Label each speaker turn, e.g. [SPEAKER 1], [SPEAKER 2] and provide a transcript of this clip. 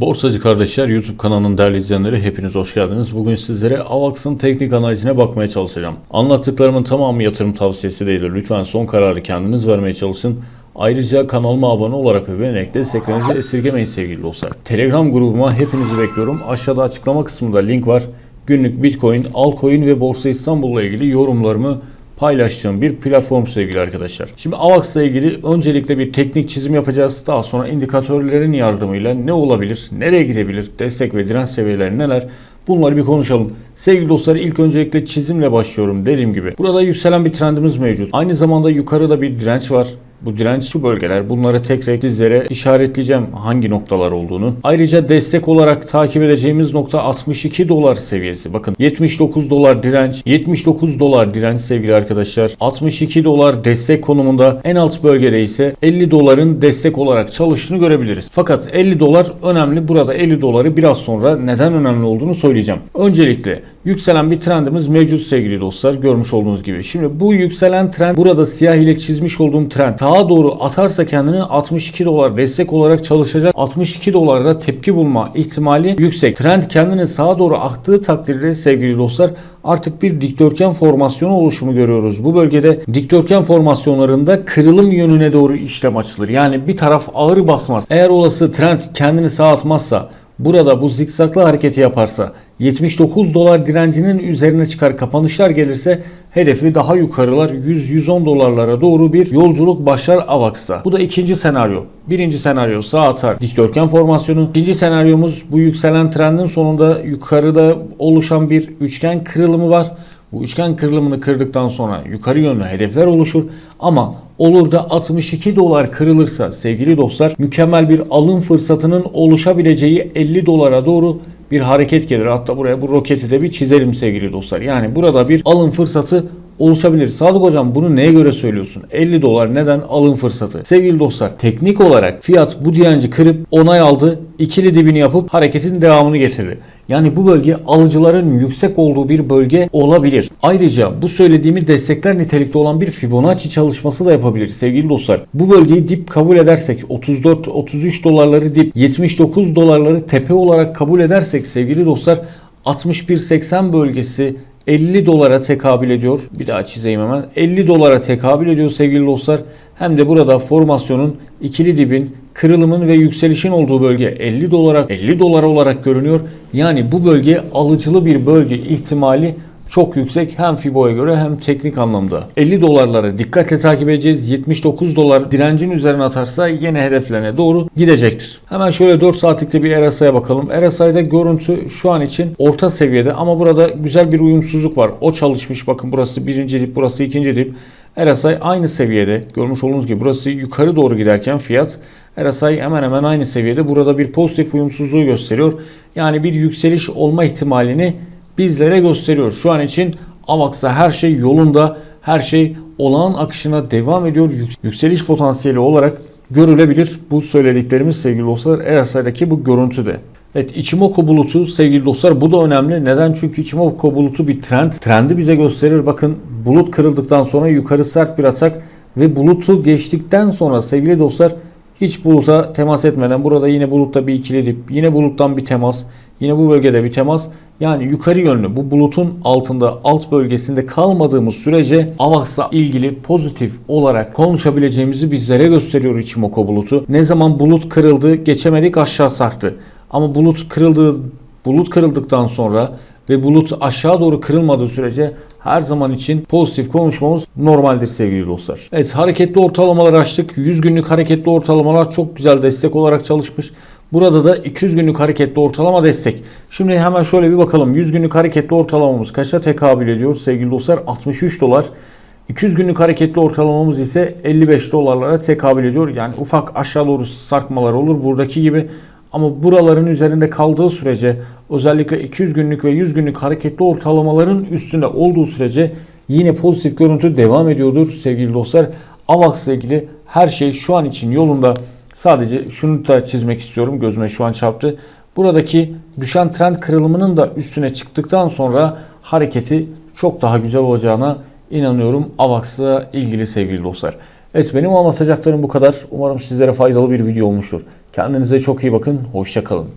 [SPEAKER 1] Borsacı kardeşler YouTube kanalının değerli izleyenleri hepiniz hoş geldiniz. Bugün sizlere AVAX'ın teknik analizine bakmaya çalışacağım. Anlattıklarımın tamamı yatırım tavsiyesi değildir. Lütfen son kararı kendiniz vermeye çalışın. Ayrıca kanalıma abone olarak ve beğenerek desteklerinizi esirgemeyin sevgili dostlar. Telegram grubuma hepinizi bekliyorum. Aşağıda açıklama kısmında link var. Günlük Bitcoin, Altcoin ve Borsa İstanbul'la ilgili yorumlarımı paylaştığım bir platform sevgili arkadaşlar. Şimdi AVAX'la ilgili öncelikle bir teknik çizim yapacağız. Daha sonra indikatörlerin yardımıyla ne olabilir, nereye gidebilir, destek ve direnç seviyeleri neler bunları bir konuşalım. Sevgili dostlar ilk öncelikle çizimle başlıyorum dediğim gibi. Burada yükselen bir trendimiz mevcut. Aynı zamanda yukarıda bir direnç var. Bu direnç şu bölgeler. Bunları tek tek sizlere işaretleyeceğim hangi noktalar olduğunu. Ayrıca destek olarak takip edeceğimiz nokta 62 dolar seviyesi. Bakın 79 dolar direnç, 79 dolar direnç sevgili arkadaşlar. 62 dolar destek konumunda. En alt bölgede ise 50 doların destek olarak çalıştığını görebiliriz. Fakat 50 dolar önemli. Burada 50 doları biraz sonra neden önemli olduğunu söyleyeceğim. Öncelikle yükselen bir trendimiz mevcut sevgili dostlar. Görmüş olduğunuz gibi. Şimdi bu yükselen trend burada siyah ile çizmiş olduğum trend sağa doğru atarsa kendini 62 dolar destek olarak çalışacak. 62 dolarda tepki bulma ihtimali yüksek. Trend kendini sağa doğru aktığı takdirde sevgili dostlar artık bir dikdörtgen formasyonu oluşumu görüyoruz. Bu bölgede dikdörtgen formasyonlarında kırılım yönüne doğru işlem açılır. Yani bir taraf ağır basmaz. Eğer olası trend kendini sağa atmazsa burada bu zikzaklı hareketi yaparsa 79 dolar direncinin üzerine çıkar kapanışlar gelirse hedefi daha yukarılar 100-110 dolarlara doğru bir yolculuk başlar AVAX'ta. Bu da ikinci senaryo. Birinci senaryo sağ atar dikdörtgen formasyonu. İkinci senaryomuz bu yükselen trendin sonunda yukarıda oluşan bir üçgen kırılımı var. Bu üçgen kırılımını kırdıktan sonra yukarı yönlü hedefler oluşur. Ama olur da 62 dolar kırılırsa sevgili dostlar mükemmel bir alım fırsatının oluşabileceği 50 dolara doğru bir hareket gelir. Hatta buraya bu roketi de bir çizelim sevgili dostlar. Yani burada bir alım fırsatı oluşabilir. Sadık hocam bunu neye göre söylüyorsun? 50 dolar neden alım fırsatı? Sevgili dostlar teknik olarak fiyat bu direnci kırıp onay aldı. ikili dibini yapıp hareketin devamını getirdi. Yani bu bölge alıcıların yüksek olduğu bir bölge olabilir. Ayrıca bu söylediğimi destekler nitelikte olan bir Fibonacci çalışması da yapabilir sevgili dostlar. Bu bölgeyi dip kabul edersek 34-33 dolarları dip 79 dolarları tepe olarak kabul edersek sevgili dostlar 61-80 bölgesi 50 dolara tekabül ediyor. Bir daha çizeyim hemen. 50 dolara tekabül ediyor sevgili dostlar. Hem de burada formasyonun ikili dibin kırılımın ve yükselişin olduğu bölge 50 dolara 50 dolar olarak görünüyor. Yani bu bölge alıcılı bir bölge ihtimali çok yüksek hem Fibo'ya göre hem teknik anlamda. 50 dolarları dikkatle takip edeceğiz. 79 dolar direncin üzerine atarsa yine hedeflerine doğru gidecektir. Hemen şöyle 4 saatlikte bir RSI'ye bakalım. RSI'de görüntü şu an için orta seviyede ama burada güzel bir uyumsuzluk var. O çalışmış. Bakın burası birinci dip, burası ikinci dip. RSI aynı seviyede. Görmüş olduğunuz gibi burası yukarı doğru giderken fiyat RSI hemen hemen aynı seviyede. Burada bir pozitif uyumsuzluğu gösteriyor. Yani bir yükseliş olma ihtimalini bizlere gösteriyor. Şu an için AVAX'ta her şey yolunda, her şey olağan akışına devam ediyor. Yükseliş potansiyeli olarak görülebilir bu söylediklerimiz sevgili dostlar RSI'deki bu görüntüde. Evet Ichimoku bulutu sevgili dostlar bu da önemli. Neden? Çünkü Ichimoku bulutu bir trend. Trendi bize gösterir. Bakın bulut kırıldıktan sonra yukarı sert bir atak ve bulutu geçtikten sonra sevgili dostlar hiç buluta temas etmeden burada yine bulutta bir ikili dip, yine buluttan bir temas, yine bu bölgede bir temas. Yani yukarı yönlü bu bulutun altında alt bölgesinde kalmadığımız sürece AVAX'la ilgili pozitif olarak konuşabileceğimizi bizlere gösteriyor Ichimoku bulutu. Ne zaman bulut kırıldı geçemedik aşağı sarktı. Ama bulut kırıldığı bulut kırıldıktan sonra ve bulut aşağı doğru kırılmadığı sürece her zaman için pozitif konuşmamız normaldir sevgili dostlar. Evet hareketli ortalamalar açtık. 100 günlük hareketli ortalamalar çok güzel destek olarak çalışmış. Burada da 200 günlük hareketli ortalama destek. Şimdi hemen şöyle bir bakalım. 100 günlük hareketli ortalamamız kaça tekabül ediyor sevgili dostlar? 63 dolar. 200 günlük hareketli ortalamamız ise 55 dolarlara tekabül ediyor. Yani ufak aşağı doğru sarkmalar olur buradaki gibi. Ama buraların üzerinde kaldığı sürece özellikle 200 günlük ve 100 günlük hareketli ortalamaların üstünde olduğu sürece yine pozitif görüntü devam ediyordur sevgili dostlar. AVAX ile ilgili her şey şu an için yolunda. Sadece şunu da çizmek istiyorum. Gözüme şu an çarptı. Buradaki düşen trend kırılımının da üstüne çıktıktan sonra hareketi çok daha güzel olacağına inanıyorum AVAX'la ilgili sevgili dostlar. Evet benim anlatacaklarım bu kadar. Umarım sizlere faydalı bir video olmuştur. Kendinize çok iyi bakın. Hoşçakalın.